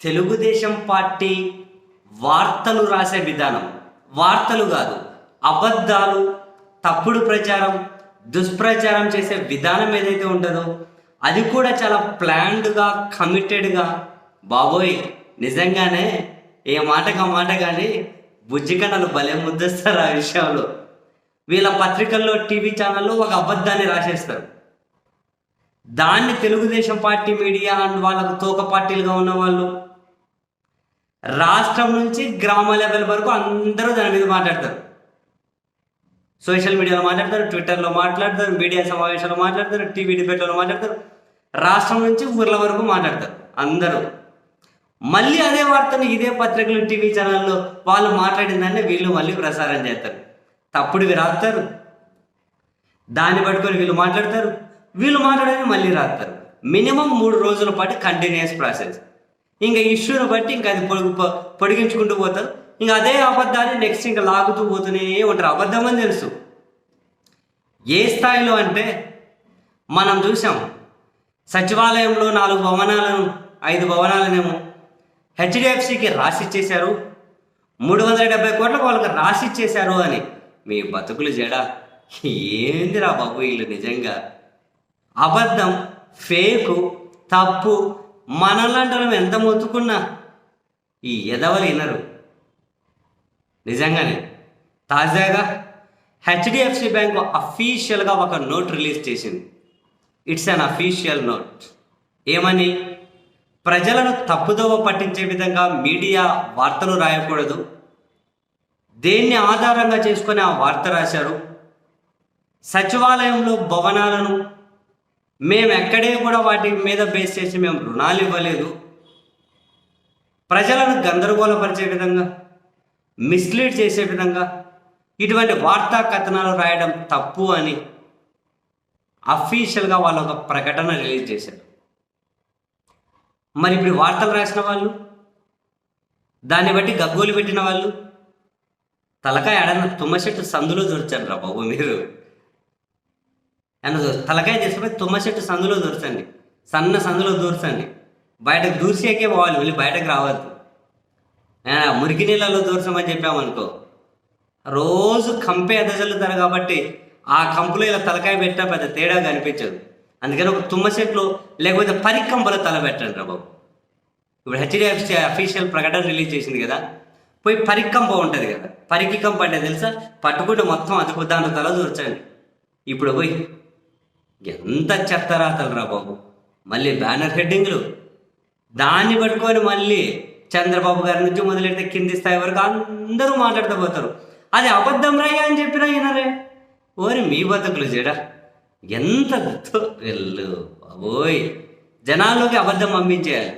Telugu Desam party వార్తలు రాసే విధానం. వార్తలు కాదు అబద్ధాలు తప్పుడు ప్రచారం దుష్ప్రచారం చేసే విధానం ఏదైతే ఉంటుందో అది కూడా చాలా ప్లాన్డ్గా కమిటెడ్గా బాబోయ్ నిజంగానే ఏ మాటగా మాట కానీ బుజ్జికన్నలు భలే ముద్దస్తారు ఆ విషయంలో. వీళ్ళ పత్రికల్లో టీవీ ఛానల్లో ఒక అబద్ధాన్ని రాసేస్తారు. దాన్ని తెలుగుదేశం పార్టీ మీడియా అండ్ వాళ్ళకు తోక పార్టీలుగా ఉన్న వాళ్ళు రాష్ట్రం నుంచి గ్రామ లెవెల్ వరకు అందరూ దాని మీద మాట్లాడతారు. సోషల్ మీడియాలో మాట్లాడతారు ట్విట్టర్లో మాట్లాడతారు మీడియా సమావేశాల్లో మాట్లాడతారు టీవీ డిబేట్లలో మాట్లాడతారు. రాష్ట్రం నుంచి ఊర్ల వరకు మాట్లాడతారు అందరూ. మళ్ళీ అదే వార్తను ఇదే పత్రికలు టీవీ ఛానల్లో వాళ్ళు మాట్లాడిన దాన్ని వీళ్ళు మళ్ళీ ప్రసారం చేస్తారు. తప్పుడువి రాస్తారు దాన్ని పట్టుకొని వీళ్ళు మాట్లాడతారు. వీళ్ళు మాట్లాడని మళ్ళీ రాస్తారు మినిమం మూడు రోజుల పాటు కంటిన్యూస్ ప్రాసెస్ ఇంకా ఇష్యూని బట్టి ఇంకా అది పొడుగు పొడిగించుకుంటూ పోతారు ఇంకా అదే అబద్ధాన్ని నెక్స్ట్ ఇంకా లాగుతూ పోతూనే ఉంటారు. అబద్ధం అని తెలుసు. ఏ స్థాయిలో అంటే మనం చూసాం. సచివాలయంలో నాలుగు భవనాలను ఐదు భవనాలనేమో హెచ్డిఎఫ్సికి రాసిచ్చేశారు. మూడు వందల డెబ్బై కోట్లకు వాళ్ళకి రాసిచ్చేశారు అని. మీ బతుకులు జడా. ఏందిరా బాబు వీళ్ళు నిజంగా? అబద్ధం ఫేకు తప్పు మనలాంటి వాళ్ళం ఎంత మొత్తుకున్నా ఈ ఎదవలు వినరు నిజంగానే తాజాగా హెచ్డిఎఫ్సి బ్యాంక్ అఫీషియల్గా ఒక నోట్ రిలీజ్ చేసింది. It's unofficial note. ఏమని? ప్రజలను తప్పుదోవ పట్టించే విధంగా మీడియా వార్తలు రాయకూడదు. దేన్ని ఆధారంగా చేసుకొని ఆ వార్త రాశారు? సచివాలయంలో భవనాలను మేము ఎక్కడే కూడా వాటి మీద బేస్ చేసి మేము రుణాలు ఇవ్వలేదు. ప్రజలను గందరగోళపరిచే విధంగా మిస్లీడ్ చేసే విధంగా ఇటువంటి వార్తా కథనాలు రాయడం తప్పు అని అఫీషియల్గా వాళ్ళు ఒక ప్రకటన రిలీజ్ చేశారు. మరి ఇప్పుడు వార్తలు రాసిన వాళ్ళు దాన్ని బట్టి గగ్గోలు పెట్టిన వాళ్ళు తలకాయ ఆడన తుమ్మ చెట్టు సందులో దొరిచారు రా బాబు మీరు. అండ్ తలకాయ చేసుకుని తుమ్మ చెట్టు సందులో దూర్చండి. సన్న సందులో దూర్చండి. బయటకు దూసేకే పోవాలి వెళ్ళి బయటకు రావద్దు. మురికి నీళ్ళలో దూర్చమని చెప్పామనుకో రోజు కంపే ఎదజల్లుతారు కాబట్టి ఆ కంపులో ఇలా తలకాయ పెట్టినా పెద్ద తేడా కనిపించదు. అందుకని ఒక తుమ్మ చెట్లు లేకపోతే పరికంపలో తల పెట్టండి రా బాబు. ఇప్పుడు హెచ్డిఎఫ్సి అఫీషియల్ ప్రకటన రిలీజ్ చేసింది కదా పోయి పరికంప ఉంటుంది కదా పరికి కంప అంటే తెలుసా? పట్టుకుంటే మొత్తం అతుకు తల దూర్చండి. ఇప్పుడు పోయి ఎంత చెత్త రాతలు రా బాబు. మళ్ళీ బ్యానర్ హెడ్డింగ్లు. దాన్ని పట్టుకొని మళ్ళీ చంద్రబాబు గారి నుంచి మొదలెడితే కింది స్థాయి వరకు అందరూ మాట్లాడుతూ పోతారు. అది అబద్ధం రాయ్యా అని చెప్పినా ఈయనరే ఓరి మీ బతుకులు జడ. ఎంత వెళ్ళు బాబోయ్. జనాల్లోకి అబద్ధం పంపించేయాలి.